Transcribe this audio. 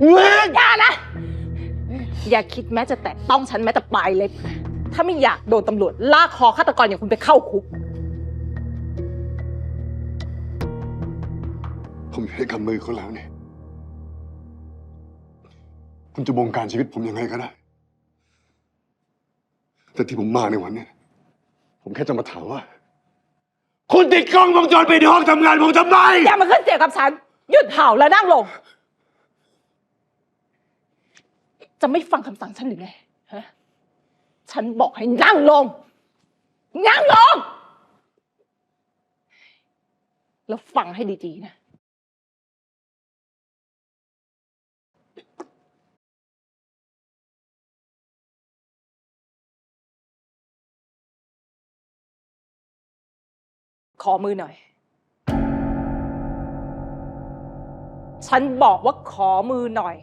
อย่านะ อย่าคิดแม้จะแตะต้องฉันแม้แต่ปลายเล็บ ถ้าไม่อยากโดนตำรวจลากคอฆาตกรอย่างคุณไปเข้าคุก ผมอยู่ในกำมือคุณแล้วเนี่ย คุณจะบงการชีวิตผมยังไงก็ได้ แต่ที่ผมมาในวันเนี้ยผมแค่จะมาถามว่า คุณติดกล้องวงจรปิดในห้องทำงานผมทำไม อย่ามาขึ้นเสียงกับฉัน หยุดเห่าแล้วนั่งลง จะไม่ฟังคำสั่งฉันหรือไงฮะฉันบอกให้นั่งลง นั่งลง แล้วฟังให้ดีๆนะ ขอมือหน่อย ฉันบอกว่าขอมือหน่อย